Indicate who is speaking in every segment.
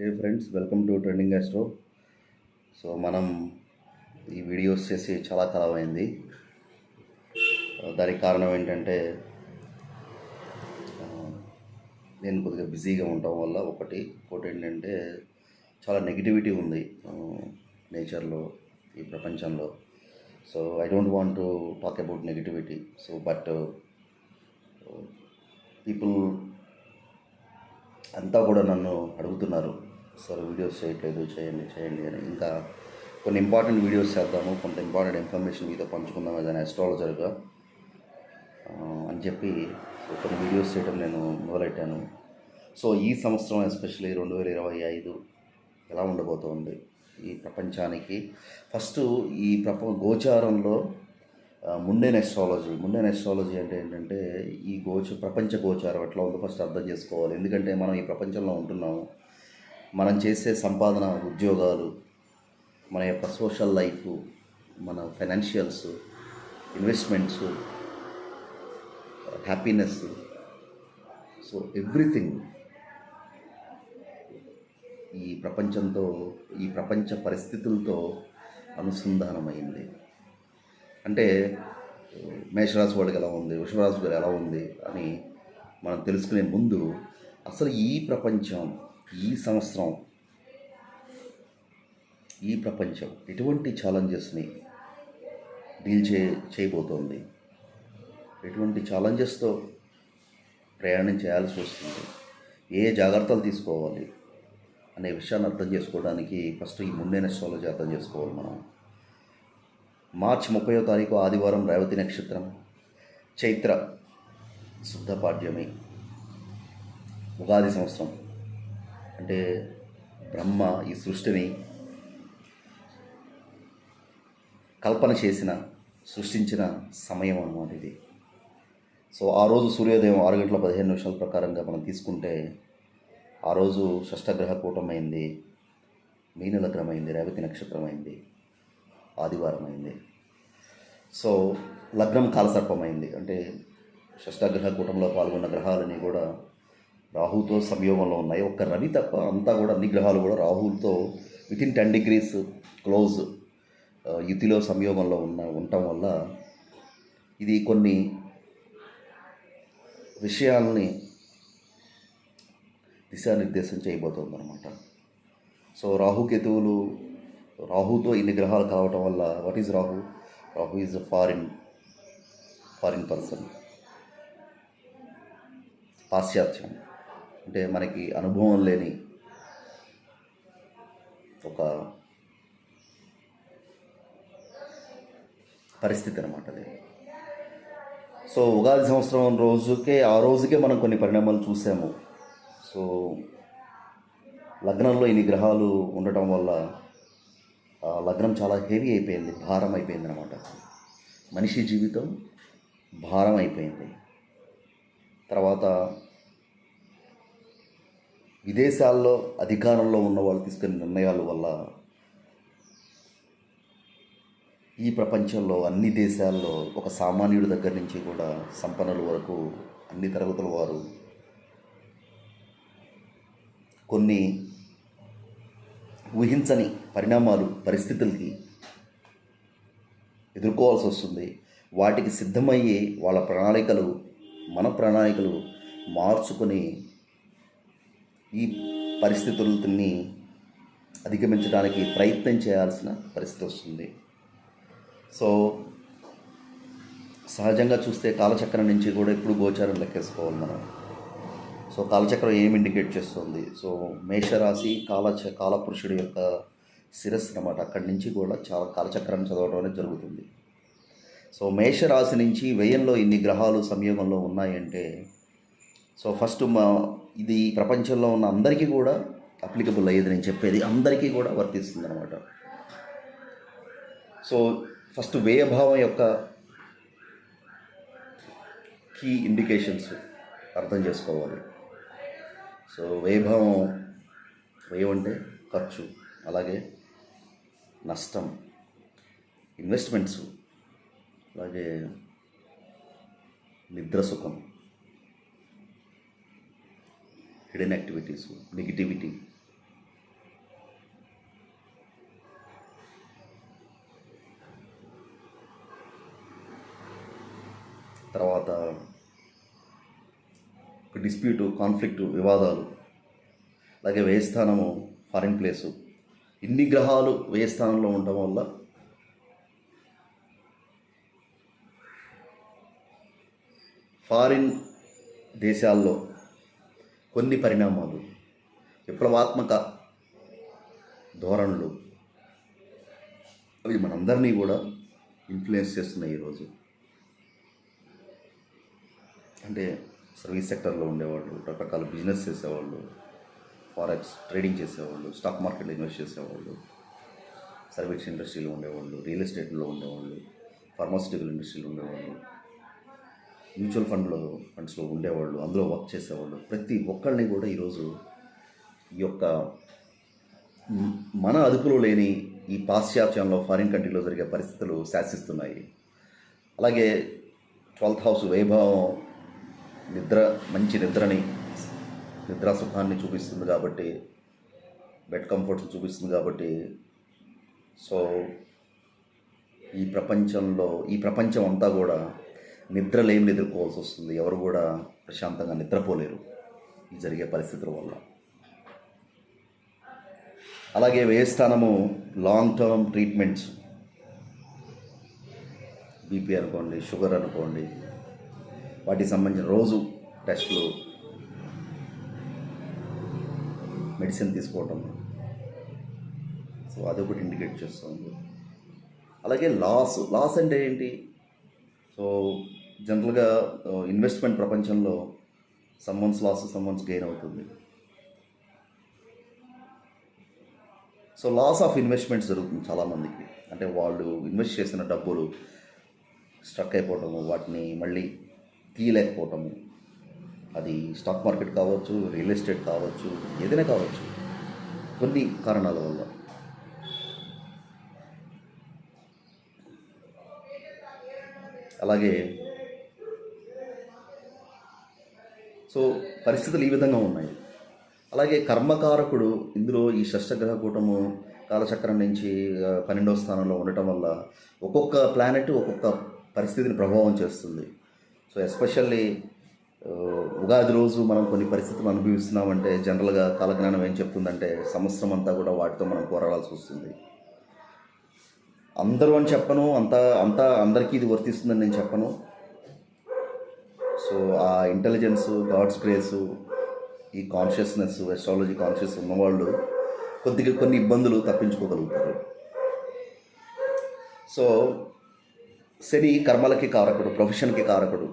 Speaker 1: లేదు friends welcome to trending astro so మనం ఈ వీడియోస్ చేసి చాలా కాలం అయింది దానికి కారణం ఏంటంటే నేను కొద్దిగా బిజీగా ఉండటం వల్ల ఒకటి ఇంకోటి ఏంటంటే చాలా నెగిటివిటీ ఉంది నేచర్లో ఈ ప్రపంచంలో. So I don't want to talk about negativity so but people అంతా కూడా నన్ను అడుగుతున్నారు. సార్ వీడియోస్ చేయట్లేదు చేయండి చేయండి అని. ఇంకా కొన్ని ఇంపార్టెంట్ వీడియోస్ చేద్దాము కొంత ఇంపార్టెంట్ ఇన్ఫర్మేషన్ మీతో పంచుకుందాం ఏదైనా అస్ట్రాలజర్గా అని చెప్పి కొన్ని వీడియోస్ చేయడం నేను మొదలెట్టాను. సో ఈ సంవత్సరం ఎస్పెషల్లీ రెండు వేల ఇరవై ఐదు ఎలా ఉండబోతోంది ఈ ప్రపంచానికి? ఫస్ట్ ఈ ప్రప గోచారంలో mundane astrology mundane astrology astrology అంటే ఏంటంటే ఈ గోచ ప్రపంచ గోచారం ఎట్లా ఉందో ఫస్ట్ అర్థం చేసుకోవాలి. ఎందుకంటే మనం ఈ ప్రపంచంలో ఉంటున్నాము. మనం చేసే సంపాదన ఉద్యోగాలు మన యొక్క సోషల్ లైఫ్ మన financials investments happiness so everything ఈ ప్రపంచంతో ఈ ప్రపంచ పరిస్థితులతో అనుసంధానమైంది. అంటే మేషరాశి వాళ్ళకి ఎలా ఉంది వృషభరాశి వాళ్ళకి ఎలా ఉంది అని మనం తెలుసుకునే ముందు అసలు ఈ ప్రపంచం ఈ సంవత్సరం ఈ ప్రపంచం ఎటువంటి ఛాలెంజెస్ని డీల్ చే చేయబోతోంది? ఎటువంటి ఛాలెంజెస్తో ప్రయాణం చేయాల్సి వస్తుంది? ఏ జాగ్రత్తలు తీసుకోవాలి? అనే విషయాన్ని అర్థం చేసుకోవడానికి ఫస్ట్ ఈ ముందే అస్ట్రాలజీ అర్థం చేసుకోవాలి మనం. మార్చి ముప్పయో తారీఖు ఆదివారం రేవతి నక్షత్రం చైత్ర శుద్ధ పాడ్యమి ఉగాది సంవత్సరం. అంటే బ్రహ్మ ఈ సృష్టిని కల్పన చేసిన సృష్టించిన సమయం అన్నమాట ఇది. సో ఆ రోజు సూర్యోదయం ఆరు గంటల పదిహేను నిమిషాల ప్రకారంగా మనం తీసుకుంటే ఆ రోజు షష్టగ్రహ కూటమైంది మీన లగ్నం అయింది రేవతి నక్షత్రం అయింది ఆదివారం అయింది సో లగ్నం కాలసర్పమైంది. అంటే షష్టగ్రహ కూటంలో పాల్గొన్న గ్రహాలని కూడా రాహుతో సంయోగంలో ఉన్నాయి. ఒక్క రవి తప్ప అంతా కూడా అన్ని గ్రహాలు కూడా రాహులతో with in ten degrees close యుతిలో సంయోగంలో ఉన్న ఉండటం వల్ల ఇది కొన్ని విషయాల్ని దిశానిర్దేశం చేయబోతోంది అనమాట సో రాహుకేతువులు రాహుతో ఇన్ని గ్రహాలు కావటం వల్ల what is Rahu? Rahu is foreign foreign person పాశ్చాత్యం. అంటే మనకి అనుభవం లేని ఒక పరిస్థితి అనమాట అది. సో ఉగాది సంవత్సరం రోజుకే ఆ రోజుకే మనం కొన్ని పరిణామాలు చూసాము. సో లగ్నంలో ఇన్ని గ్రహాలు ఉండటం వల్ల లగ్నం చాలా హెవీ అయిపోయింది భారం అయిపోయింది అనమాట మనిషి జీవితం భారం అయిపోయింది. తర్వాత విదేశాల్లో అధికారంలో ఉన్న వాళ్ళు తీసుకునే నిర్ణయాల వల్ల ఈ ప్రపంచంలో అన్ని దేశాల్లో ఒక సామాన్యుడి దగ్గర నుంచి కూడా సంపన్నుల వరకు అన్ని తరగతుల వారు కొన్ని ఊహించని పరిణామాలు పరిస్థితులకి ఎదుర్కోవాల్సి వస్తుంది. వాటికి సిద్ధమయ్యే వాళ్ళ ప్రణాళికలు మన ప్రణాళికలు మార్చుకొని ఈ పరిస్థితులని అధిగమించడానికి ప్రయత్నం చేయాల్సిన పరిస్థితి వస్తుంది. సో సహజంగా చూస్తే కాలచక్రం నుంచి కూడా ఇప్పుడు గోచారం లెక్కేసుకోవాలి మనం. సో కాలచక్రం ఏం ఇండికేట్ చేస్తుంది? సో మేషరాశి కాలచ కాలపురుషుడి యొక్క శిరస్సు అనమాట అక్కడి నుంచి కూడా చాలా కాలచక్రం చదవడం అనేది జరుగుతుంది. సో మేషరాశి నుంచి వ్యయంలో ఇన్ని గ్రహాలు సంయోగంలో ఉన్నాయంటే సో ఫస్ట్ మా ఇది ప్రపంచంలో ఉన్న అందరికీ కూడా అప్లికబుల్ అయ్యేది నేను చెప్పేది అందరికీ కూడా వర్తిస్తుంది అనమాట సో ఫస్ట్ వ్యయభావం యొక్క కీ ఇండికేషన్స్ అర్థం చేసుకోవాలి. సో వ్యయభావం వ్యయం అంటే ఖర్చు అలాగే నష్టం ఇన్వెస్ట్మెంట్స్ అలాగే నిద్ర సుఖం. హిడెన్ యాక్టివిటీస్ నెగిటివిటీ తర్వాత డిస్ప్యూటు కాన్ఫ్లిక్ట్ వివాదాలు. అలాగే వ్యయస్థానము ఫారిన్ ప్లేసు ఇన్ని గ్రహాలు వ్యయస్థానంలో ఉండడం వల్ల ఫారిన్ దేశాల్లో కొన్ని పరిణామాలు విప్లవాత్మక ధోరణులు అవి మనందరినీ కూడా ఇన్ఫ్లుయెన్స్ చేస్తున్నాయి ఈరోజు. అంటే సర్వీస్ సెక్టర్లో ఉండేవాళ్ళు రకరకాల బిజినెస్ చేసేవాళ్ళు ఫారెక్స్ ట్రేడింగ్ చేసేవాళ్ళు స్టాక్ మార్కెట్లో ఇన్వెస్ట్ చేసేవాళ్ళు సర్వీస్ ఇండస్ట్రీలో ఉండేవాళ్ళు రియల్ ఎస్టేట్లో ఉండేవాళ్ళు ఫార్మాసిటికల్ ఇండస్ట్రీలో ఉండేవాళ్ళు మ్యూచువల్ ఫండ్లో ఫండ్స్లో ఉండేవాళ్ళు అందులో వర్క్ చేసేవాళ్ళు. ప్రతి ఒక్కళ్ళని కూడా ఈరోజు ఈ యొక్క మన అదుపులో లేని ఈ పాశ్చాత్యంలో ఫారిన్ కంట్రీలో జరిగే పరిస్థితులు శాసిస్తున్నాయి. అలాగే ట్వెల్త్ హౌస్ వైభవం నిద్ర మంచి నిద్రని నిద్రా సుఖాన్ని చూపిస్తుంది కాబట్టి బెడ్ కంఫర్ట్స్ చూపిస్తుంది కాబట్టి సో ఈ ప్రపంచంలో ఈ ప్రపంచం అంతా కూడా నిద్రలేమి ఎదుర్కోవాల్సి వస్తుంది. ఎవరు కూడా ప్రశాంతంగా నిద్రపోలేరు ఈ జరిగే పరిస్థితుల వల్ల. అలాగే వేయస్థానము లాంగ్ టర్మ్ ట్రీట్మెంట్స్ బీపీ అనుకోండి షుగర్ అనుకోండి వాటికి సంబంధించిన రోజు టెస్ట్లు మెడిసిన్ తీసుకోవటం. సో అదొకటి ఇండికేట్ చేస్తుంది. అలాగే లాస్ లాస్ అంటే ఏంటి? సో జనరల్గా ఇన్వెస్ట్మెంట్ ప్రపంచంలో సమ్మన్స్ లాస్ సమ్మన్స్ గెయిన్ అవుతుంది. సో లాస్ ఆఫ్ ఇన్వెస్ట్మెంట్స్ జరుగుతుంది చాలామందికి. అంటే వాళ్ళు ఇన్వెస్ట్ చేసిన డబ్బులు స్ట్రక్ అయిపోవటము వాటిని మళ్ళీ తీయలేకపోవటము. అది స్టాక్ మార్కెట్ కావచ్చు రియల్ ఎస్టేట్ కావచ్చు ఏదైనా కావచ్చు. కొన్ని కారణాల వల్ల. అలాగే సో పరిస్థితులు ఈ విధంగా ఉన్నాయి. అలాగే కర్మకారకుడు ఇందులో ఈ షష్టగ్రహ కూటము కాలచక్రం నుంచి పన్నెండవ స్థానంలో ఉండటం వల్ల ఒక్కొక్క ప్లానెట్ ఒక్కొక్క పరిస్థితిని ప్రభావం చేస్తుంది. సో ఎస్పెషల్లీ ఉగాది రోజు మనం కొన్ని పరిస్థితులు అనుభవిస్తున్నామంటే జనరల్గా కాలజ్ఞానం ఏం చెప్తుందంటే సంవత్సరం అంతా కూడా వాటితో మనం పోరాడాల్సి వస్తుంది. అందరూ అని చెప్పను అంతా అంతా అందరికీ ఇది వర్తిస్తుందని నేను చెప్పను. సో ఆ ఇంటెలిజెన్స్ గాడ్స్ గ్రేస్ ఈ కాన్షియస్నెస్ ఎస్ట్రాలజీ కాన్షియస్ ఉన్నవాళ్ళు కొద్దిగా కొన్ని ఇబ్బందులు తప్పించుకోగలుగుతారు. సో శని కర్మలకి కారకుడు ప్రొఫెషన్కి కారకుడు.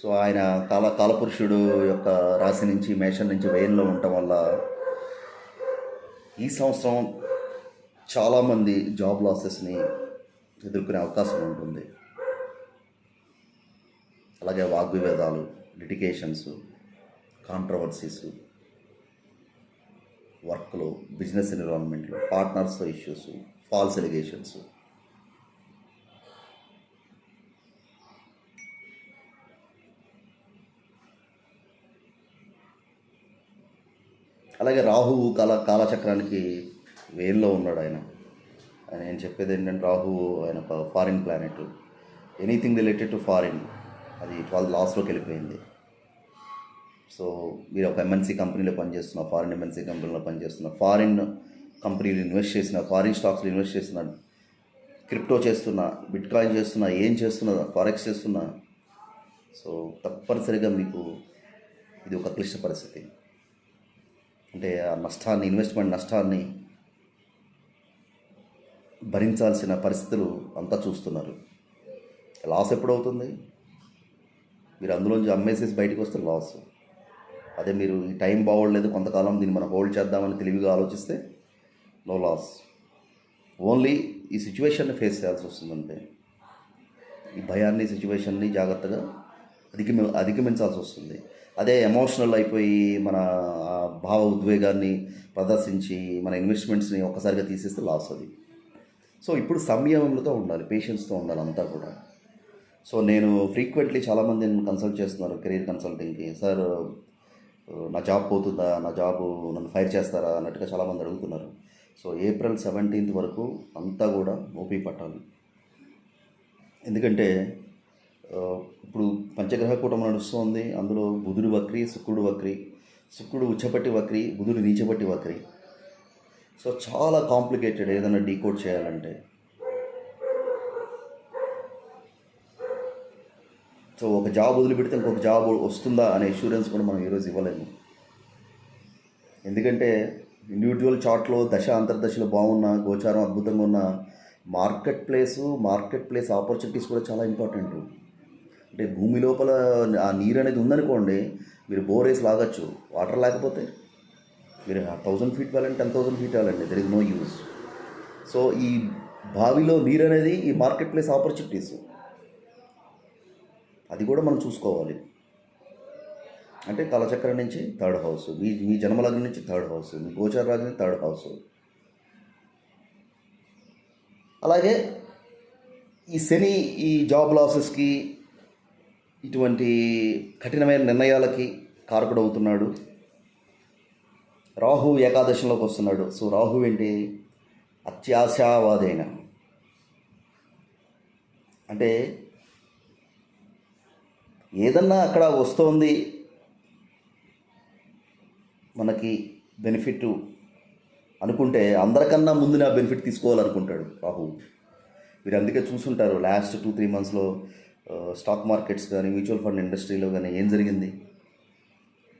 Speaker 1: సో ఆయన కాల కాలపురుషుడు యొక్క రాశి నుంచి మేషం నుంచి వ్యయంలో ఉండటం వల్ల ఈ సంవత్సరం చాలామంది జాబ్ లాసెస్ని ఎదుర్కొనే అవకాశం ఉంటుంది. అలాగే వాగ్వివేదాలు లిటికేషన్స్ కాంట్రవర్సీస్ వర్క్లో బిజినెస్ ఎన్విరాన్మెంట్లో పార్ట్నర్స్ ఇష్యూస్ ఫాల్స్ ఎలిగేషన్స్ అలాగే రాహువు కాల కాలచక్రానికి వేల్లో ఉన్నాడు ఆయన. ఆయన నేను చెప్పేది ఏంటంటే రాహువు ఆయన foreign planet anything related to foreign అది ట్వెల్వ్ లాస్లోకి వెళ్ళిపోయింది. సో మీరు ఒక ఎంఎన్సీ కంపెనీలో పనిచేస్తున్న ఫారిన్ ఎంఎన్సీ కంపెనీలో పనిచేస్తున్న ఫారిన్ కంపెనీలు ఇన్వెస్ట్ చేసిన ఫారిన్ స్టాక్స్లో ఇన్వెస్ట్ చేసిన క్రిప్టో చేస్తున్నా బిట్ కాయిన్ చేస్తున్నా ఏం చేస్తున్నా ఫారెక్స్ చేస్తున్నా సో తప్పనిసరిగా మీకు ఇది ఒక క్లిష్ట పరిస్థితి. అంటే ఆ నష్టాన్ని ఇన్వెస్ట్మెంట్ నష్టాన్ని భరించాల్సిన పరిస్థితులు అంతా చూస్తున్నారు. లాస్ ఎప్పుడవుతుంది? మీరు అందులోంచి అమ్మేసేసి బయటకు వస్తే లాస్ అదే మీరు ఈ టైం బాగోడలేదు కొంతకాలం దీన్ని మనం హోల్డ్ చేద్దామని తెలివిగా ఆలోచిస్తే నో లాస్ ఓన్లీ ఈ సిచ్యువేషన్ని ఫేస్ చేయాల్సి వస్తుందంటే ఈ భయాన్ని సిచ్యువేషన్ని జాగ్రత్తగా అధిగమి అధిగమించాల్సి వస్తుంది. అదే ఎమోషనల్ అయిపోయి మన భావ ఉద్వేగాన్ని ప్రదర్శించి మన ఇన్వెస్ట్మెంట్స్ని ఒక్కసారిగా తీసేస్తే లాస్ అది. సో ఇప్పుడు సంయమంతో ఉండాలి పేషెన్స్తో ఉండాలి అంతా కూడా. సో నేను ఫ్రీక్వెంట్లీ చాలామంది కన్సల్ట్ చేస్తున్నారు కెరీర్ కన్సల్టింగ్కి సార్ నా జాబ్ పోతుందా? నా జాబ్ నన్ను ఫైర్ చేస్తారా? అన్నట్టుగా చాలామంది అడుగుతున్నారు. సో ఏప్రిల్ సెవెంటీన్త్ వరకు అంతా కూడా ఓపీ పట్టాలి. ఎందుకంటే ఇప్పుడు పంచగ్రహ కూటమి నడుస్తుంది. అందులో బుధుడు వక్రి శుక్రుడు వక్రి. శుక్రుడు ఉచ్చపట్టి వక్రి బుధుడు నీచపట్టి వక్రి. సో చాలా కాంప్లికేటెడ్ ఏదైనా డీకోడ్ చేయాలంటే. సో ఒక జాబ్ వదిలిపెడితే ఇంకొక జాబ్ వస్తుందా అనే ఇన్సూరెన్స్ కూడా మనం ఈరోజు ఇవ్వలేము. ఎందుకంటే ఇండివిజువల్ చార్ట్లో దశ అంతర్దశలు బాగున్న గోచారం అద్భుతంగా ఉన్న market place market place opportunities కూడా చాలా ఇంపార్టెంట్ అంటే భూమి లోపల ఆ నీరు అనేది ఉందనుకోండి మీరు బోర్ వేసి లాగచ్చు. వాటర్ లేకపోతే మీరు థౌజండ్ ఫీట్ వెళ్ళండి టెన్ థౌసండ్ ఫీట్ వెళ్ళండి. There is no use so ఈ బావిలో నీరు అనేది ఈ మార్కెట్ ప్లేస్ ఆపర్చునిటీస్ అది కూడా మనం చూసుకోవాలి. అంటే కలచక్రం నుంచి థర్డ్ హౌస్ మీ మీ జన్మలగ్నం నుంచి థర్డ్ హౌస్ మీ గోచర రాజు థర్డ్ హౌస్. అలాగే ఈ శని ఈ జాబ్ లాసెస్కి ఇటువంటి కఠినమైన నిర్ణయాలకి కారకుడు అవుతున్నాడు రాహు ఏకాదశంలోకి వస్తున్నాడు. సో రాహు ఏంటి? అత్యాశావాదైన. అంటే ఏదన్నా అక్కడ వస్తోంది మనకి బెనిఫిట్ అనుకుంటే అందరికన్నా ముందు నా బెనిఫిట్ తీసుకోవాలనుకుంటాడు రాహు. మీరు అందుకే చూసుంటారు లాస్ట్ టూ త్రీ మంత్స్లో స్టాక్ మార్కెట్స్ కానీ మ్యూచువల్ ఫండ్ ఇండస్ట్రీలో కానీ ఏం జరిగింది?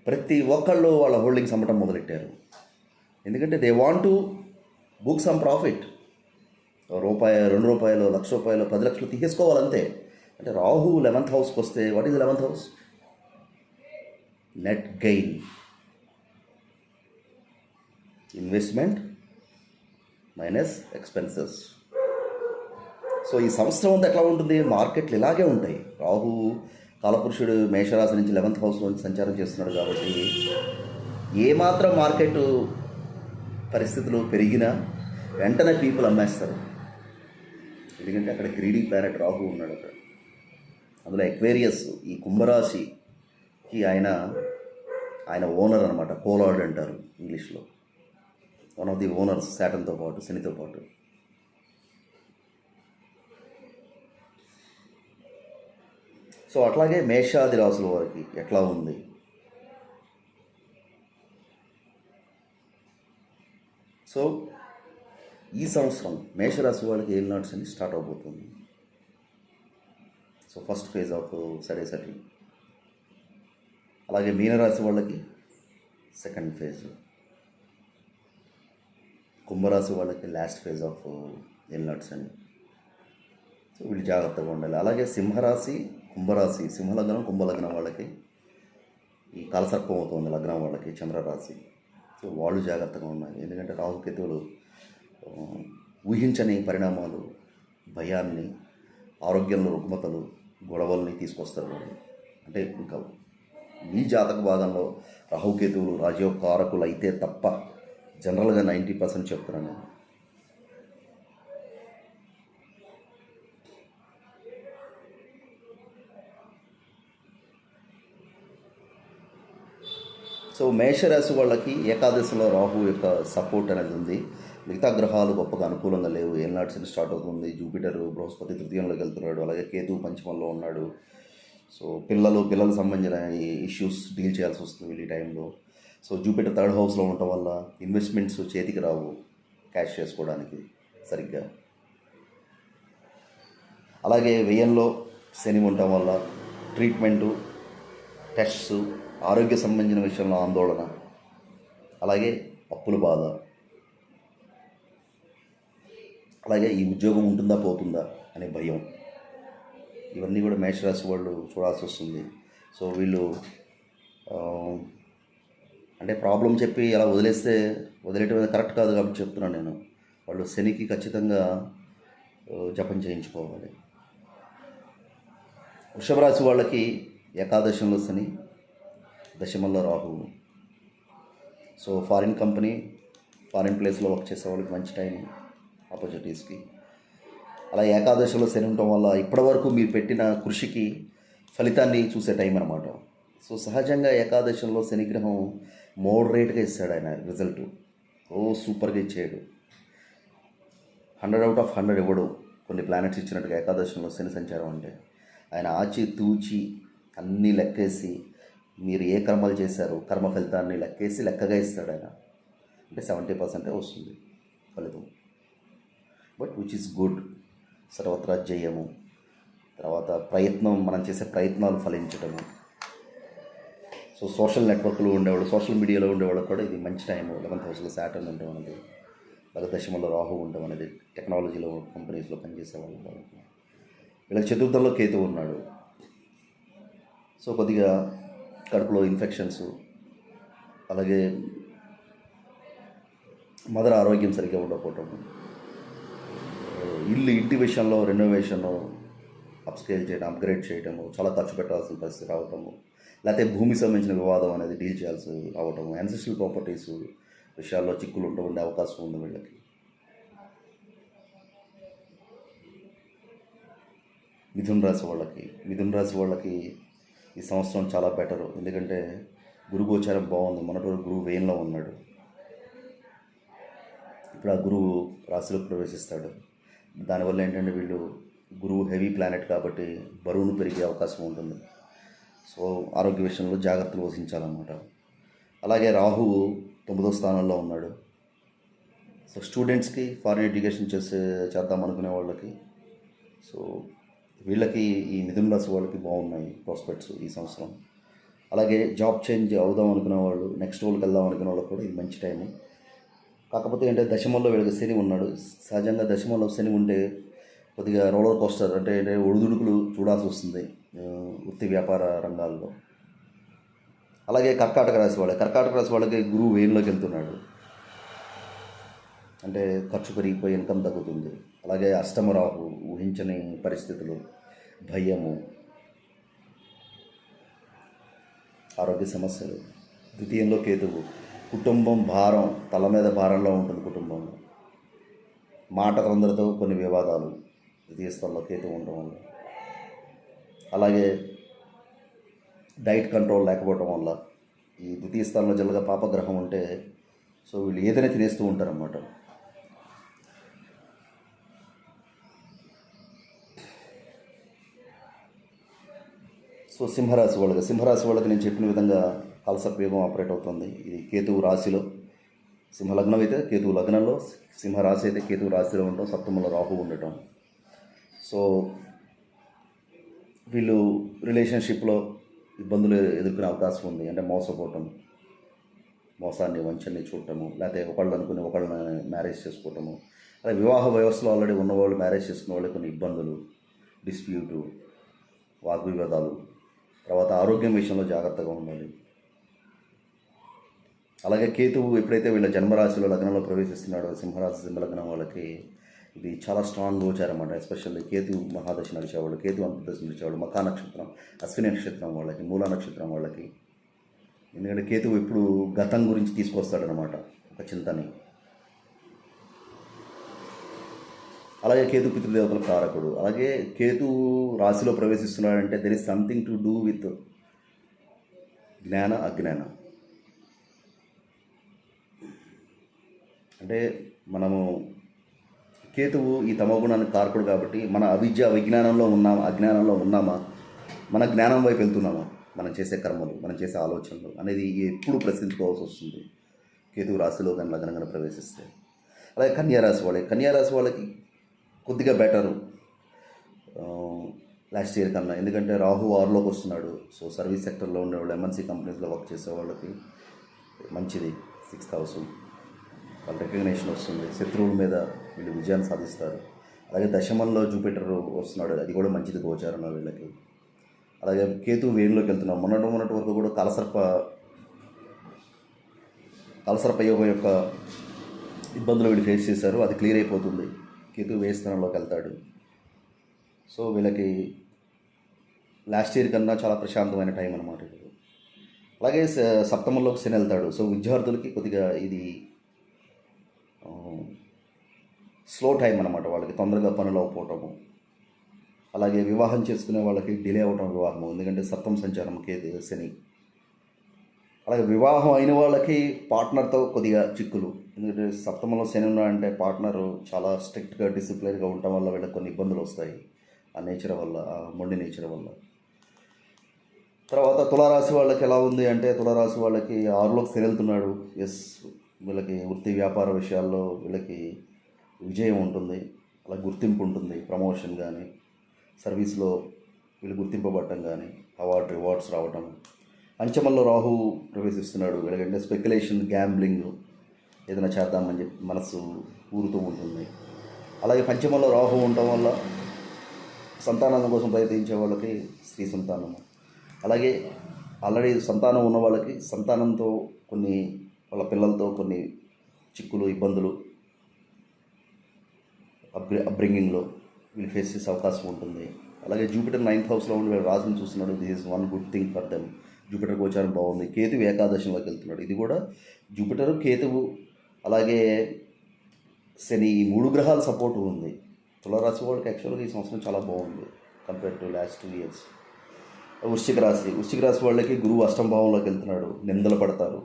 Speaker 1: ప్రతి ఒక్కళ్ళు వాళ్ళ హోల్డింగ్స్ అమ్మటం మొదలెట్టారు. ఎందుకంటే they want to book some profit రూపాయి రెండు రూపాయలు లక్ష రూపాయలు పది లక్షలు తీసేసుకోవాలంతే. అంటే రాహు లెవెంత్ హౌస్కి వస్తే what is eleventh house net gain investment minus expenses so ఈ సంవత్సరం అంతా ఎట్లా ఉంటుంది? మార్కెట్లు ఇలాగే ఉంటాయి. రాహు కాలపురుషుడు మేషరాశి నుంచి లెవెంత్ హౌస్లో నుంచి సంచారం చేస్తున్నాడు కాబట్టి ఏమాత్రం మార్కెట్ పరిస్థితులు పెరిగినా వెంటనే పీపుల్ అమ్మేస్తారు. ఎందుకంటే అక్కడ గ్రీడీ ప్లానెట్ రాహు ఉన్నాడు అక్కడ. అందులో ఎక్వేరియస్ ఈ కుంభరాశికి ఆయన ఆయన ఓనర్ అనమాట కోలార్డ్ అంటారు ఇంగ్లీష్లో వన్ ఆఫ్ ది ఓనర్స్ శాటన్తో పాటు శనితో పాటు. సో అట్లాగే మేషాది రాసుల వారికి ఎట్లా ఉంది? సో ఈ సంవత్సరం మేషరాశి వాళ్ళకి ఏం నాట్స్ అని స్టార్ట్ అవబోతుంది? సో ఫస్ట్ ఫేజ్ ఆఫ్ సరే సరి అలాగే మీనరాశి వాళ్ళకి సెకండ్ ఫేజ్. కుంభరాశి వాళ్ళకి లాస్ట్ ఫేజ్ ఆఫ్ ఎల్నట్స్ అని. సో వీళ్ళు జాగ్రత్తగా ఉండాలి. అలాగే సింహరాశి కుంభరాశి సింహలగ్నం కుంభలగ్నం వాళ్ళకి ఈ కాలసర్పం అవుతుంది లగ్నం వాళ్ళకి చంద్రరాశి. సో వాళ్ళు జాగ్రత్తగా ఉన్నారు ఎందుకంటే రాహుకేతువులు ఊహించని పరిణామాలు భయాన్ని ఆరోగ్యంలో రుగ్మతలు గొడవల్ని తీసుకొస్తారు వాళ్ళు అంటే ఇంకా మీ జాతక భాగంలో రాహుకేతువులు రాజయోగకారకులు అయితే తప్ప జనరల్గా నైంటీ పర్సెంట్ చెప్తున్నాను నేను. సో మేషరాశి వాళ్ళకి ఏకాదశిలో రాహు యొక్క సపోర్ట్ అనేది ఉంది. మిగతా గ్రహాలు గొప్పగా అనుకూలంగా లేవు. ఏనాడ్స్ స్టార్ట్ అవుతుంది. జూపిటర్ బృహస్పతి తృతీయంలోకి వెళ్తున్నాడు. అలాగే కేతు పంచమంలో ఉన్నాడు. సో పిల్లలు పిల్లలకు సంబంధించిన ఇష్యూస్ డీల్ చేయాల్సి వస్తుంది వీళ్ళు ఈ టైంలో. సో జూపిటర్ థర్డ్ హౌస్లో ఉండటం వల్ల ఇన్వెస్ట్మెంట్స్ చేతికి రావు క్యాష్ చేసుకోవడానికి సరిగ్గా. అలాగే వ్యయంలో శని ఉండటం వల్ల ట్రీట్మెంటు టెస్ట్స్ ఆరోగ్య సంబంధించిన విషయంలో ఆందోళన అలాగే అప్పుల బాధ. అలాగే ఈ ఉద్యోగం ఉంటుందా పోతుందా అనే భయం. ఇవన్నీ కూడా మేషరాశి వాళ్ళు చూడాల్సి వస్తుంది. సో వీళ్ళు అంటే ప్రాబ్లం చెప్పి అలా వదిలేస్తే వదిలేయటం అనేది కరెక్ట్ కాదు కాబట్టి చెప్తున్నాను నేను. వాళ్ళు శనికి ఖచ్చితంగా జపం చేయించుకోవాలి. వృషభ రాశి వాళ్ళకి ఏకాదశంలో శని దశమంలో రాహువు. సో ఫారిన్ కంపెనీ ఫారిన్ ప్లేస్లో వర్క్ చేసే వాళ్ళకి మంచి టైం ఆపర్చునిటీస్కి అలా ఏకాదశిలో శని ఉండటం వల్ల ఇప్పటివరకు మీరు పెట్టిన కృషికి ఫలితాన్ని చూసే టైం అనమాట సో సహజంగా ఏకాదశంలో శనిగ్రహం మోడరేట్గా ఇస్తాడు ఆయన రిజల్ట్ ఓ సూపర్గా ఇచ్చాడు హండ్రెడ్ అవుట్ ఆఫ్ హండ్రెడ్ ఇవ్వడు. కొన్ని ప్లానెట్స్ ఇచ్చినట్టుగా ఏకాదశంలో శని సంచారం అంటే. ఆయన ఆచి తూచి అన్నీ లెక్కేసి మీరు ఏ కర్మలు చేశారు కర్మ ఫలితాన్ని లెక్కేసి లెక్కగా ఇస్తాడు ఆయన. అంటే సెవెంటీ పర్సెంటే వస్తుంది ఫలితం. But which is good. సర్వత్రా జయము. తర్వాత ప్రయత్నం మనం చేసే ప్రయత్నాలు ఫలించడము సో సోషల్ నెట్వర్క్లో ఉండేవాళ్ళు సోషల్ మీడియాలో ఉండేవాళ్ళు కూడా ఇది మంచి టైం లెవెన్త్ హౌస్లో సాటర్న్ ఉండడం అనేది అలాగే రాహు ఉండడం అనేది టెక్నాలజీలో కంపెనీస్లో పనిచేసే వాళ్ళు వీళ్ళకి చతుర్థంలో కేతు ఉన్నాడు. సో కొద్దిగా కడుపులో ఇన్ఫెక్షన్స్ అలాగే మదర్ ఆరోగ్యం సరిగ్గా ఉండకపోవటం ఇల్లు ఇంటి విషయంలో రెనోవేషన్ అప్స్కేల్ చేయడం అప్గ్రేడ్ చేయడము చాలా ఖర్చు పెట్టాల్సిన పరిస్థితి రావటము లేకపోతే భూమికి సంబంధించిన వివాదం అనేది డీల్ చేయాల్సి రావటము అన్సెస్ట్రల్ ప్రాపర్టీస్ విషయాల్లో చిక్కులు ఉంటూ ఉండే అవకాశం ఉంది వీళ్ళకి. మిథున్ రాశి వాళ్ళకి మిథున్ రాశి వాళ్ళకి ఈ సంవత్సరం చాలా బెటర్ ఎందుకంటే గురువు గోచారం బాగుంది. మొన్నటి వరకు గురువు వేన్లో ఉన్నాడు. ఇప్పుడు ఆ గురువు రాశిలో ప్రవేశిస్తాడు. దానివల్ల ఏంటంటే వీళ్ళు గురువు హెవీ ప్లానెట్ కాబట్టి బరువును పెరిగే అవకాశం ఉంటుంది. సో ఆరోగ్య విషయంలో జాగ్రత్తలు వహించాలన్నమాట. అలాగే రాహువు తొమ్మిదో స్థానంలో ఉన్నాడు. సో స్టూడెంట్స్కి ఫారిన్ ఎడ్యుకేషన్ చేసే చేద్దాం అనుకునే వాళ్ళకి సో వీళ్ళకి ఈ మిథున రాశి వాళ్ళకి బాగున్నాయి ప్రాస్పెక్ట్స్ ఈ సంవత్సరం. అలాగే జాబ్ చేంజ్ అవుదాం అనుకునే వాళ్ళు నెక్స్ట్ వాళ్ళకి వెళ్దాం అనుకునే వాళ్ళకి కూడా ఇది మంచి టైము. కాకపోతే ఏంటంటే దశమంలో వీళ్ళకి శని ఉన్నాడు. సహజంగా దశమంలో శని ఉంటే కొద్దిగా రోలర్ కోస్టర్ అంటే అంటే ఒడిదుడుకులు చూడాల్సి వస్తుంది వృత్తి వ్యాపార రంగాల్లో. అలాగే కర్కాటక రాశి వాళ్ళకి కర్కాటక రాశి వాళ్ళకి గురువు వేణులోకి వెళ్తున్నాడు. అంటే ఖర్చు పెరిగిపోయి ఇన్కమ్ తగ్గుతుంది. అలాగే అష్టమ రాహు ఊహించని పరిస్థితులు భయము ఆరోగ్య సమస్యలు. ద్వితీయంలో కేతువు. కుటుంబం భారం తల మీద భారంలో ఉంటుంది కుటుంబం. మాట తొందరతో కొన్ని వివాదాలు ద్వితీయ స్థలంలో కేతువు ఉండడం వల్ల. అలాగే డైట్ కంట్రోల్ లేకపోవటం వల్ల. ఈ ద్వితీయ స్థానంలో జల్లగా పాపగ్రహం ఉంటే సో వీళ్ళు ఏదైనా తినేస్తూ ఉంటారన్నమాట. సో సింహరాశి వాళ్ళకి సింహరాశి వాళ్ళకి నేను చెప్పిన విధంగా కలసప్యోగం ఆపరేట్ అవుతుంది. ఇది కేతువు రాశిలో. సింహలగ్నం అయితే కేతువు లగ్నంలో సింహ రాశి అయితే కేతువు రాశిలో ఉండటం సప్తమంలో రాహు ఉండటం. సో వీళ్ళు రిలేషన్షిప్లో ఇబ్బందులు ఎదుర్కొనే అవకాశం ఉంది. అంటే మోసపోవటం మోసాన్ని వంచని చూడటము లేకపోతే ఒకళ్ళు అనుకుని ఒకళ్ళని మ్యారేజ్ చేసుకోవటము. అదే వివాహ వ్యవస్థలో ఆల్రెడీ ఉన్నవాళ్ళు మ్యారేజ్ చేసుకున్న వాళ్ళు కొన్ని ఇబ్బందులు డిస్ప్యూటు వాగ్వివాదాలు. తర్వాత ఆరోగ్యం విషయంలో జాగ్రత్తగా ఉండాలి. అలాగే కేతువు ఎప్పుడైతే వీళ్ళ జన్మరాశిలో లగ్నంలో ప్రవేశిస్తున్నాడో సింహరాశి సింహలగ్నం వాళ్ళకి ఇది చాలా స్ట్రాంగ్ గోచారం అన్నమాట ఎస్పెషల్లీ కేతు మహాదశ నడిచేవాళ్ళు కేతు అంతర్దశ నడిచేవాళ్ళు మకా నక్షత్రం అశ్విని నక్షత్రం వాళ్ళకి మూల నక్షత్రం వాళ్ళకి. ఎందుకంటే కేతువు ఎప్పుడు గతం గురించి తీసుకొస్తాడనమాట ఒక చింతని. అలాగే కేతు పితృదేవతల కారకుడు. అలాగే కేతు రాశిలో ప్రవేశిస్తున్నాడంటే there is something to do with జ్ఞాన అజ్ఞాన. అంటే మనము కేతువు ఈ తమోగుణానికి కారకుడు కాబట్టి మన అవిద్య విజ్ఞానంలో ఉన్నామా అజ్ఞానంలో ఉన్నామా? మన జ్ఞానం వైపు వెళ్తున్నామా? మనం చేసే కర్మలు మనం చేసే ఆలోచనలు అనేది ఎప్పుడు ప్రశ్నించుకోవాల్సి వస్తుంది. కేతువు రాశిలో కానీ లగ్నంగా ప్రవేశిస్తే. అలాగే కన్యారాశి వాళ్ళకి కన్యారాశి వాళ్ళకి కొద్దిగా బెటరు. లాస్ట్ ఇయర్ కన్నా. ఎందుకంటే రాహు ఆరులోకి వస్తున్నాడు. సో సర్వీస్ సెక్టర్లో ఉండేవాళ్ళు ఎంఎన్సీ కంపెనీస్లో వర్క్ చేసే వాళ్ళకి మంచిది. సిక్స్త్ హౌస్ వాళ్ళ రికగ్నేషన్ వస్తుంది. శత్రువుల మీద వీళ్ళు విజయాన్ని సాధిస్తారు. అలాగే దశమంలో జూపిటర్ వస్తున్నాడు. అది కూడా మంచిది గోచారం వీళ్ళకి. అలాగే కేతు వేణులోకి వెళ్తున్నాం మొన్నటి మొన్నటి వరకు కూడా కలసర్ప కలసర్ప యోగం యొక్క ఇబ్బందులు వీళ్ళు ఫేస్ చేశారు. అది క్లియర్ అయిపోతుంది. కేతు వేయి స్థానంలోకి వెళ్తాడు. సో వీళ్ళకి లాస్ట్ ఇయర్ కన్నా చాలా ప్రశాంతమైన టైం అనమాట అలాగే స- సప్తమంలోకి శని వెళ్తాడు. సో విద్యార్థులకి కొద్దిగా ఇది స్లో టైం అనమాట వాళ్ళకి తొందరగా పనులు అవ్వకపోవటము. అలాగే వివాహం చేసుకునే వాళ్ళకి డిలే అవ్వటం వివాహము ఎందుకంటే సప్తం సంచారం కేది శని. అలాగే వివాహం అయిన వాళ్ళకి పార్ట్నర్తో కొద్దిగా చిక్కులు ఎందుకంటే సప్తమంలో శని ఉన్నాడంటే పార్ట్నర్ చాలా స్ట్రిక్ట్గా డిసిప్లిన్గా ఉండటం వల్ల వీళ్ళకి కొన్ని ఇబ్బందులు వస్తాయి ఆ నేచర్ వల్ల ఆ మొండి నేచర్ వల్ల. తర్వాత తులారాశి వాళ్ళకి ఎలా ఉంది అంటే తులారాశి వాళ్ళకి ఆరులోకి సెరెళ్తున్నాడు ఎస్ వీళ్ళకి వృత్తి వ్యాపార విషయాల్లో వీళ్ళకి విజయం ఉంటుంది అలా గుర్తింపు ఉంటుంది ప్రమోషన్ కానీ సర్వీస్లో వీళ్ళు గుర్తింపబడటం కానీ అవార్డ్ రివార్డ్స్ రావటం. అంచమల్లో రాహు ప్రవేశిస్తున్నాడు. వీళ్ళకంటే స్పెక్యులేషన్ గ్యాంబ్లింగ్ ఏదైనా చేద్దామని చెప్పి మనసు ఊరుతూ ఉంటుంది. అలాగే పంచమంలో రాహు ఉండటం వల్ల సంతానం కోసం ప్రయత్నించే వాళ్ళకి స్త్రీ సంతానము. అలాగే ఆల్రెడీ సంతానం ఉన్న వాళ్ళకి సంతానంతో కొన్ని వాళ్ళ పిల్లలతో కొన్ని చిక్కులు ఇబ్బందులు అప్గ్రే అప్బ్రింగింగ్లో వీళ్ళు ఫేస్ చేసే అవకాశం ఉంటుంది. అలాగే జూపిటర్ నైన్త్ హౌస్లో ఉండి వీళ్ళు రాజుని చూస్తున్నాడు. This is one good thing for them. Jupiter గోచారం బాగుంది. కేతువు ఏకాదశంలోకి వెళ్తున్నాడు. ఇది కూడా జూపిటర్ కేతువు అలాగే శని ఈ మూడు గ్రహాల సపోర్ట్ ఉంది. తులరాశి వాళ్ళకి యాక్చువల్గా ఈ సంవత్సరం చాలా బాగుంది compare to last two years. వృశ్చిక రాశి వృశ్చిక రాశి వాళ్ళకి గురువు అష్టం భావంలోకి వెళ్తున్నాడు. నిందలు పడతారు.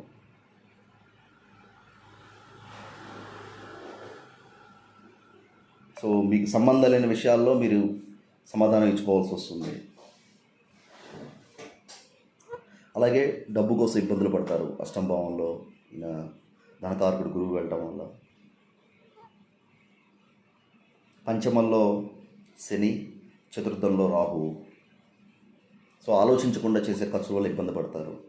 Speaker 1: సో మీకు సంబంధం లేని విషయాల్లో మీరు సమాధానం ఇచ్చుకోవాల్సి వస్తుంది. అలాగే డబ్బు కోసం ఇబ్బందులు పడతారు. అష్టం భావంలో ధనకారకుడు గురువు వెళ్ళటం వల్ల. పంచమంలో శని చతుర్థంలో రాహు. సో ఆలోచించకుండా చేసే ఖర్చుల వల్ల ఇబ్బంది పడతారు.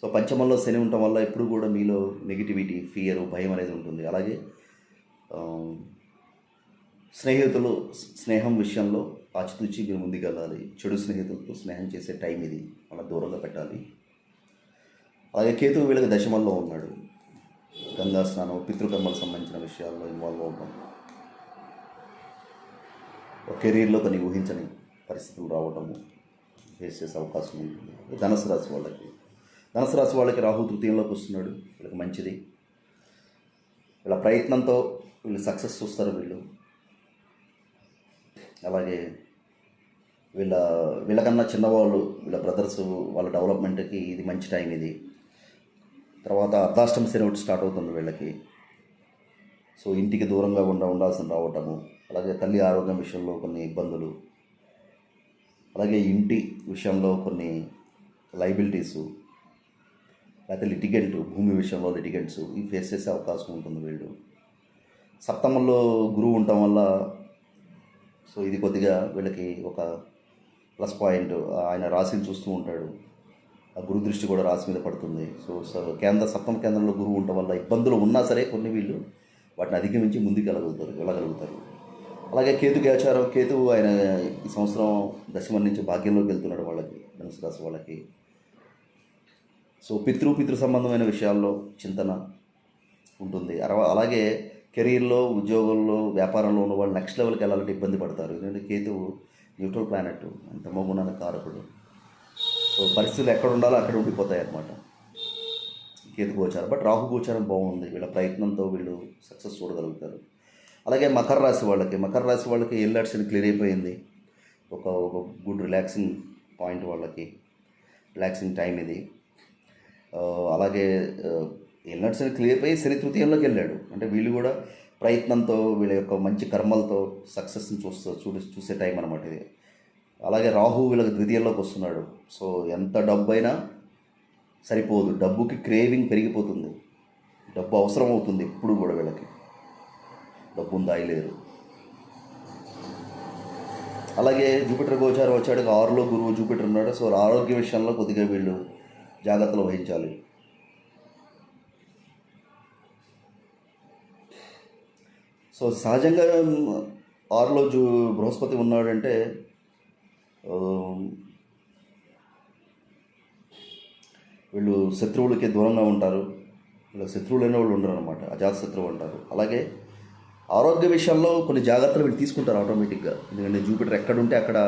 Speaker 1: సో పంచమంలో శని ఉండటం వల్ల ఎప్పుడు కూడా మీలో నెగిటివిటీ ఫియర్ భయం అనేది ఉంటుంది. అలాగే స్నేహితులు స్నేహం విషయంలో ఆచితూచి మీరు ముందుకెళ్ళాలి చెడు స్నేహితులతో స్నేహం చేసే టైం ఇది. మన దూరంగా పెట్టాలి. అలాగే కేతువు వీళ్ళకి దశమంలో ఉన్నాడు. గంగా స్నానం పితృకర్మలకు సంబంధించిన విషయాల్లో ఇన్వాల్వ్ అవ్వడం. ఒక కెరీర్లో కొన్ని ఊహించని పరిస్థితులు రావటము ఫేస్ చేసే అవకాశం ఉంటుంది. ధనుసు రాశి వాళ్ళకి. ధనుసు రాశి వాళ్ళకి రాహు తృతీయంలోకి వస్తున్నాడు. వీళ్ళకి మంచిది. వీళ్ళ ప్రయత్నంతో వీళ్ళు సక్సెస్ చూస్తారు వీళ్ళు. అలాగే వీళ్ళ వీళ్ళకన్నా చిన్నవాళ్ళు వీళ్ళ బ్రదర్స్ వాళ్ళ డెవలప్మెంట్కి ఇది మంచి టైం ఇది. తర్వాత అర్ధాష్టమ శని ఒకటి స్టార్ట్ అవుతుంది వీళ్ళకి. సో ఇంటికి దూరంగా ఉండ ఉండాల్సిన రావటము అలాగే తల్లి ఆరోగ్యం విషయంలో కొన్ని ఇబ్బందులు అలాగే ఇంటి విషయంలో కొన్ని లైబిలిటీసు లేకపోతే లిటిగెంట్ భూమి విషయంలో లిటిగెంట్స్ ఇవి ఫేస్ చేసే అవకాశం ఉంటుంది వీళ్ళు. సప్తమంలో గురువు ఉండటం వల్ల సో ఇది కొద్దిగా వీళ్ళకి ఒక ప్లస్ పాయింట్. ఆయన రాశిని చూస్తూ ఉంటాడు. ఆ గురు దృష్టి కూడా రాశి మీద పడుతుంది. సో సో కేంద్ర సప్తమ కేంద్రంలో గురువు ఉండటం వల్ల ఇబ్బందులు ఉన్నా సరే కొన్ని వీళ్ళు వాటిని అధిగమించి ముందుకు వెళ్ళగలుగుతారు వెళ్ళగలుగుతారు. అలాగే కేతు గోచారం కేతు ఆయన ఈ సంవత్సరం దశమం నుంచి భాగ్యంలోకి వెళ్తున్నాడు వాళ్ళకి ధనుసు రాశి వాళ్ళకి. సో పితృ పితృ సంబంధమైన విషయాల్లో చింతన ఉంటుంది. అలాగే కెరీర్లో ఉద్యోగంలో వ్యాపారంలో ఉన్న వాళ్ళు నెక్స్ట్ లెవెల్కి వెళ్ళాలంటే ఇబ్బంది పడతారు. ఎందుకంటే కేతువు న్యూట్రల్ ప్లానెట్. తమోగుణానికి కారకుడు సో పరిస్థితులు ఎక్కడ ఉండాలో అక్కడ ఉండిపోతాయి అన్నమాట. కేతు గోచారం. బట్ రాహు గోచారం బాగుంది. వీళ్ళ ప్రయత్నంతో వీళ్ళు సక్సెస్ చూడగలుగుతారు. అలాగే మకర రాశి వాళ్ళకి. మకర రాశి వాళ్ళకి ఎల్లర్స్ని క్లియర్ అయిపోయింది. ఒక ఒక గుడ్ రిలాక్సింగ్ పాయింట్ వాళ్ళకి. రిలాక్సింగ్ టైం ఇది. అలాగే అలాగే సరే క్లియర్ అయ్యి శని తృతీయంలోకి వెళ్ళాడు. అంటే వీళ్ళు కూడా ప్రయత్నంతో వీళ్ళ యొక్క మంచి కర్మలతో సక్సెస్ని చూస్తూ చూడు చూసే టైం అనమాట ఇది. అలాగే రాహు వీళ్ళకి ద్వితీయంలోకి వస్తున్నాడు. సో ఎంత డబ్బు అయినా సరిపోదు. డబ్బుకి క్రేవింగ్ పెరిగిపోతుంది. డబ్బు అవసరం అవుతుంది ఎప్పుడు కూడా వీళ్ళకి. డబ్బు ఉందా లేరు అలాగే జూపిటర్ గోచారం వచ్చాడు. ఆరులో గురువు జూపిటర్ ఉన్నాడు. సో ఆరోగ్య విషయంలో కొద్దిగా వీళ్ళు జాగ్రత్తలు వహించాలి. సో సహజంగా ఆరులో జూ బృహస్పతి ఉన్నాడంటే వీళ్ళు శత్రువులకి దూరంగా ఉంటారు. వీళ్ళ శత్రువులు అయిన వాళ్ళు ఉండరు అనమాట అజాత శత్రువు అంటారు. అలాగే ఆరోగ్య విషయంలో కొన్ని జాగ్రత్తలు వీళ్ళు తీసుకుంటారు ఆటోమేటిక్గా. ఎందుకంటే జూపిటర్ ఎక్కడుంటే అక్కడ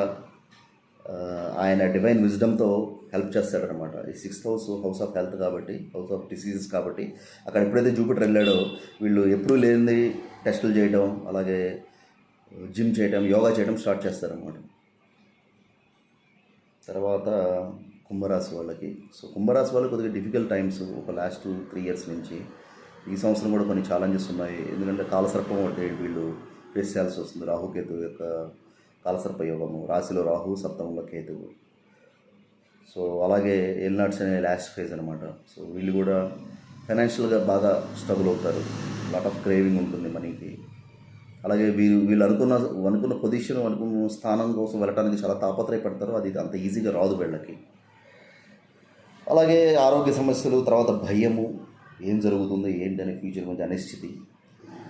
Speaker 1: ఆయన డివైన్ విజ్డమ్తో హెల్ప్ చేస్తాడనమాట ఈ sixth house house of health కాబట్టి హౌస్ ఆఫ్ డిసీజెస్ కాబట్టి అక్కడ ఎప్పుడైతే జూపిటర్ వెళ్ళాడో వీళ్ళు ఎప్పుడూ లేనిది టెస్టులు చేయడం అలాగే జిమ్ చేయడం యోగా చేయడం స్టార్ట్ చేస్తారన్నమాట. తర్వాత కుంభరాశి వాళ్ళకి. సో కుంభరాశి వాళ్ళకి కొద్దిగా డిఫికల్ట్ టైమ్స్ ఒక లాస్ట్ త్రీ ఇయర్స్ నుంచి. ఈ సంవత్సరం కూడా కొన్ని ఛాలెంజెస్ ఉన్నాయి. ఎందుకంటే కాలసర్పం ఒకటి వీళ్ళు. ఫేస్ చేయాల్సి వస్తుంది. రాహుకేతు యొక్క కాలసర్ప యోగము. రాశిలో రాహు సప్తమంలో కేతువు సో అలాగే ఎల్నాట్స్ అనే లాస్ట్ ఫేజ్ అనమాట సో వీళ్ళు కూడా ఫైనాన్షియల్గా బాగా స్ట్రగుల్ అవుతారు. లాట్ ఆఫ్ క్రేవింగ్ ఉంటుంది మనీకి. అలాగే వీరు వీళ్ళు అనుకున్న అనుకున్న పొజిషన్ అనుకున్న స్థానం కోసం వెళ్ళడానికి చాలా తాపత్రయపడతారు. అది అంత ఈజీగా రాదు వీళ్ళకి. అలాగే ఆరోగ్య సమస్యలు తర్వాత భయము ఏం జరుగుతుంది ఏంటి అనే ఫ్యూచర్ గురించి అనిశ్చితి.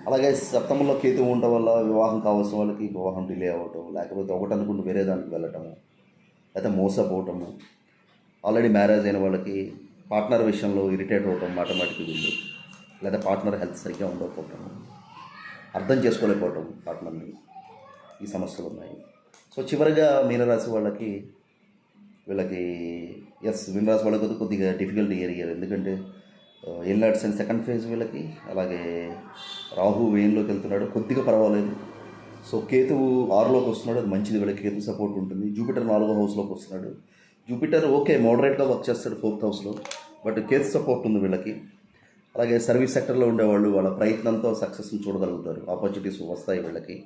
Speaker 1: అలాగే సప్తమంలో కేతు ఉండటం వల్ల వివాహం కావాల్సిన వాళ్ళకి వివాహం డిలే అవ్వటం లేకపోతే ఒకటి అనుకుంటూ వేరే దానికి వెళ్ళటము లేకపోతే మోసపోవటము. ఆల్రెడీ మ్యారేజ్ అయిన వాళ్ళకి పార్ట్నర్ విషయంలో ఇరిటేట్ అవ్వటం మాటమాటికి వీళ్ళు లేదా పార్ట్నర్ హెల్త్ సరిగ్గా ఉండకపోవటం. అర్థం చేసుకోలేకపోవటం పార్ట్నర్ని. ఈ సమస్యలు ఉన్నాయి. సో చివరిగా మీనరాశి వాళ్ళకి వీళ్ళకి ఎస్ మీనరాశి వాళ్ళకి కొద్దిగా డిఫికల్ట్ ఇయర్ ఇయర్ ఎందుకంటే ఎల్నాడ్స్ అండ్ సెకండ్ ఫేజ్ వీళ్ళకి అలాగే రాహు వేయంలోకి వెళ్తున్నాడు. కొద్దిగా పర్వాలేదు. సో కేతువు ఆరులోకి వస్తున్నాడు. అది మంచిది. వీళ్ళకి కేతు సపోర్ట్ ఉంటుంది. జూపిటర్ నాలుగో హౌస్లోకి వస్తున్నాడు. జూపిటర్ ఓకే మోడరేట్గా వర్క్ చేస్తాడు ఫోర్త్ హౌస్లో బట్ కేతు సపోర్ట్ ఉంది వీళ్ళకి. అలాగే సర్వీస్ సెక్టర్లో ఉండేవాళ్ళు వాళ్ళ ప్రయత్నంతో సక్సెస్ని చూడగలుగుతారు ఆపర్చునిటీస్ వస్తాయి వీళ్ళకి.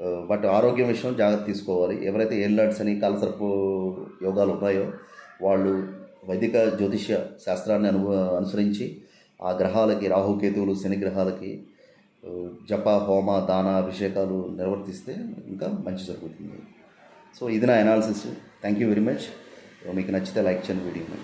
Speaker 1: Uh, బట్ ఆరోగ్యం విషయం జాగ్రత్త తీసుకోవాలి. ఎవరైతే ఏళ్ళాడ్స్ అని కాలసర్పు యోగాలు ఉన్నాయో వాళ్ళు వైదిక జ్యోతిష్య శాస్త్రాన్ని అను అనుసరించి ఆ గ్రహాలకి రాహుకేతువులు శని గ్రహాలకి uh, జప హోమ దాన అభిషేకాలు నిర్వర్తిస్తే ఇంకా మంచి జరుగుతుంది. సో ఇది నా analysis thank you very much మీకు నచ్చితే లైక్ చేయండి వీడియోని.